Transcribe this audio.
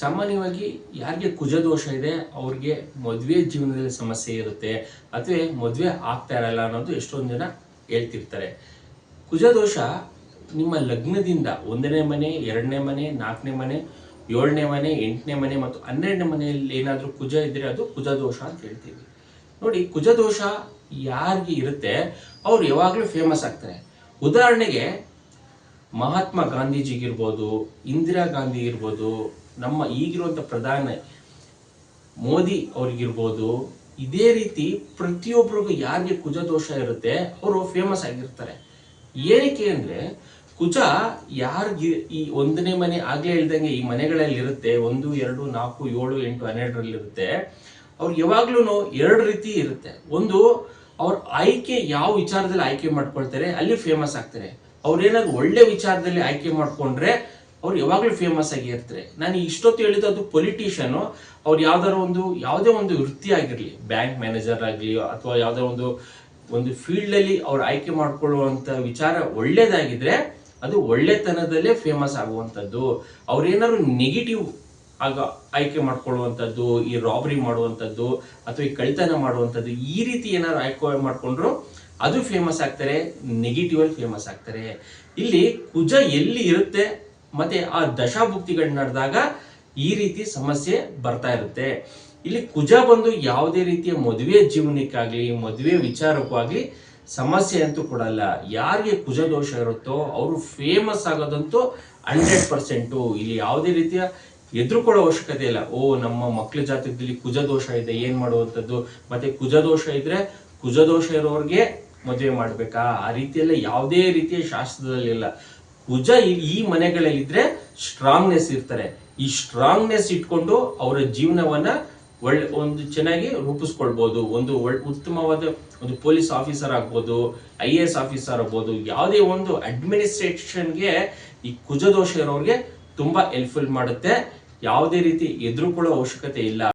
ಸಾಮಾನ್ಯವಾಗಿ ಯಾರಿಗೆ ಕುಜದೋಷ ಇದೆ, ಅವ್ರಿಗೆ ಮದುವೆ ಜೀವನದಲ್ಲಿ ಸಮಸ್ಯೆ ಇರುತ್ತೆ, ಅಥವಾ ಮದುವೆ ಆಗ್ತಾ ಇರಲ್ಲ ಅನ್ನೋದು ಎಷ್ಟೊಂದು ಜನ ಹೇಳ್ತಿರ್ತಾರೆ. ಕುಜದೋಷ ನಿಮ್ಮ ಲಗ್ನದಿಂದ ಒಂದನೇ ಮನೆ, ಎರಡನೇ ಮನೆ, ನಾಲ್ಕನೇ ಮನೆ, ಏಳನೇ ಮನೆ, ಎಂಟನೇ ಮನೆ ಮತ್ತು ಹನ್ನೆರಡನೇ ಮನೆಯಲ್ಲಿ ಏನಾದರೂ ಕುಜ ಇದ್ದರೆ ಅದು ಕುಜದೋಷ ಅಂತ ಹೇಳ್ತೀವಿ. ನೋಡಿ, ಕುಜದೋಷ ಯಾರಿಗೆ ಇರುತ್ತೆ, ಅವ್ರು ಯಾವಾಗಲೂ ಫೇಮಸ್ ಆಗ್ತಾರೆ. ಉದಾಹರಣೆಗೆ ಮಹಾತ್ಮ ಗಾಂಧೀಜಿಗಿರ್ಬೋದು, ಇಂದಿರಾ ಗಾಂಧಿ ಇರ್ಬೋದು ನಮ್ಮ ಈಗಿರುವಂಥ ಪ್ರಧಾನಿ ಮೋದಿ ಅವ್ರಿಗಿರ್ಬೋದು, ಇದೇ ರೀತಿ ಪ್ರತಿಯೊಬ್ಬರಿಗೂ ಯಾರಿಗೆ ಕುಜ ದೋಷ ಇರುತ್ತೆ, ಅವರು ಫೇಮಸ್ ಆಗಿರ್ತಾರೆ. ಏನಕ್ಕೆ ಅಂದ್ರೆ, ಕುಜ ಯಾರಿಗೆ ಈ ಒಂದನೇ ಮನೆ ಆಗ್ಲೇ ಇಲ್ದಂಗೆ ಈ ಮನೆಗಳಲ್ಲಿ ಇರುತ್ತೆ, ಒಂದು, ಎರಡು, ನಾಲ್ಕು, ಏಳು, ಎಂಟು ಹನ್ನೆರಡರಲ್ಲಿರುತ್ತೆ ಅವ್ರಿಗೆ ಯಾವಾಗ್ಲೂ ಎರಡು ರೀತಿ ಇರುತ್ತೆ. ಒಂದು, ಅವ್ರ ಆಯ್ಕೆ ಯಾವ ವಿಚಾರದಲ್ಲಿ ಆಯ್ಕೆ ಮಾಡ್ಕೊಳ್ತಾರೆ, ಅಲ್ಲಿ ಫೇಮಸ್ ಆಗ್ತಾರೆ. ಅವ್ರೇನಾದ್ರು ಒಳ್ಳೆ ವಿಚಾರದಲ್ಲಿ ಆಯ್ಕೆ ಮಾಡ್ಕೊಂಡ್ರೆ ಅವ್ರು ಯಾವಾಗಲೂ ಫೇಮಸ್ ಆಗಿ ಇರ್ತಾರೆ. ನಾನು ಇಷ್ಟೊತ್ತು ಹೇಳಿದ್ದು ಅದು ಪೊಲಿಟಿಷಿಯನು ಅವ್ರು ಯಾವ್ದಾರ ಒಂದು, ಯಾವುದೇ ಒಂದು ವೃತ್ತಿ ಆಗಿರಲಿ ಬ್ಯಾಂಕ್ ಮ್ಯಾನೇಜರ್ ಆಗಲಿ ಅಥವಾ ಯಾವುದೋ ಒಂದು ಒಂದು ಫೀಲ್ಡ್ ಅಲ್ಲಿ ಅವ್ರು ಆಯ್ಕೆ ಮಾಡ್ಕೊಳ್ಳುವಂತ ವಿಚಾರ ಒಳ್ಳೇದಾಗಿದ್ರೆ ಅದು ಒಳ್ಳೆತನದಲ್ಲೇ ಫೇಮಸ್ ಆಗುವಂಥದ್ದು. ಅವ್ರೇನಾದ್ರು ನೆಗೆಟಿವ್ ಆಗ ಆಯ್ಕೆ ಮಾಡ್ಕೊಳ್ಳುವಂಥದ್ದು, ಈ ರಾಬರಿ ಮಾಡುವಂಥದ್ದು ಅಥವಾ ಈ ಕಳಿತನ ಮಾಡುವಂಥದ್ದು ಈ ರೀತಿ ಏನಾದ್ರು ಆಯ್ಕೆ ಮಾಡಿಕೊಂಡ್ರು ಅದು ಫೇಮಸ್ ಆಗ್ತಾರೆ ನೆಗೆಟಿವ್ ಅಲ್ಲಿ ಫೇಮಸ್ ಆಗ್ತಾರೆ. ಇಲ್ಲಿ ಕುಜ ಎಲ್ಲಿ ಇರುತ್ತೆ? ಮತ್ತೆ ಆ ದಶಾಭುಕ್ತಿಗಳು ನಡೆದಾಗ ಈ ರೀತಿ ಸಮಸ್ಯೆ ಬರ್ತಾ ಇರುತ್ತೆ. ಇಲ್ಲಿ ಕುಜ ಬಂದು ಯಾವುದೇ ರೀತಿಯ ಮದುವೆ ಜೀವನಕ್ಕಾಗ್ಲಿ, ಮದುವೆ ವಿಚಾರಕ್ಕಾಗಲಿ ಸಮಸ್ಯೆ ಅಂತೂ ಕೊಡಲ್ಲ ಯಾರಿಗೆ ಕುಜ ದೋಷ ಇರುತ್ತೋ ಅವರು ಫೇಮಸ್ ಆಗೋದಂತೂ ಹಂಡ್ರೆಡ್ ಪರ್ಸೆಂಟು ಇಲ್ಲಿ ಯಾವುದೇ ರೀತಿಯ ಎದುರುಕೊಳ್ಳೋ ಅವಶ್ಯಕತೆ ಇಲ್ಲ. ಓ, ನಮ್ಮ ಮಕ್ಕಳ ಜಾತಕದಲ್ಲಿ ಕುಜ ದೋಷ ಇದೆ, ಏನು ಮಾಡುವಂಥದ್ದು? ಮತ್ತೆ ಕುಜ ದೋಷ ಇದ್ರೆ ಕುಜ ದೋಷ ಇರೋರಿಗೆ ಮದುವೆ ಮಾಡಬೇಕಾ? ಆ ರೀತಿಯೆಲ್ಲ ಯಾವುದೇ ರೀತಿಯ ಶಾಸ್ತ್ರದಲ್ಲಿ ಇಲ್ಲ. ಕುಜ ಈ- ಮನೆಗಳಲ್ಲಿ ಮನೆಗಳಲ್ಲಿದ್ರೆ ಸ್ಟ್ರಾಂಗ್ನೆಸ್ ಇರ್ತಾರೆ. ಈ ಸ್ಟ್ರಾಂಗ್ನೆಸ್ ಇಟ್ಕೊಂಡು ಅವರ ಜೀವನವನ್ನ ಒಳ್ಳೆ ಒಂದು ಚೆನ್ನಾಗಿ ರೂಪಿಸ್ಕೊಳ್ಬಹುದು ಒಂದು ಉತ್ತಮವಾದ ಒಂದು ಪೊಲೀಸ್ ಆಫೀಸರ್ ಆಗ್ಬೋದು, ಐ ಎ ಎಸ್ ಆಫೀಸರ್ ಆಗ್ಬೋದು, ಯಾವುದೇ ಒಂದು ಅಡ್ಮಿನಿಸ್ಟ್ರೇಷನ್ಗೆ ಈ ಕುಜದೋಷ ಇರೋರಿಗೆ ತುಂಬಾ ಹೆಲ್ಪ್ಫುಲ್ ಮಾಡುತ್ತೆ. ಯಾವುದೇ ರೀತಿ ಎದುರುಕೊಳ್ಳೋ ಅವಶ್ಯಕತೆ ಇಲ್ಲ.